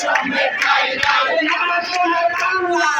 সামনে খাই না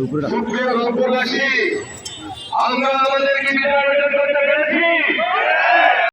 সুপ্রিয় রংপুরবাসী আমরা আমাদেরকে বিদায় করতে পেরেছি।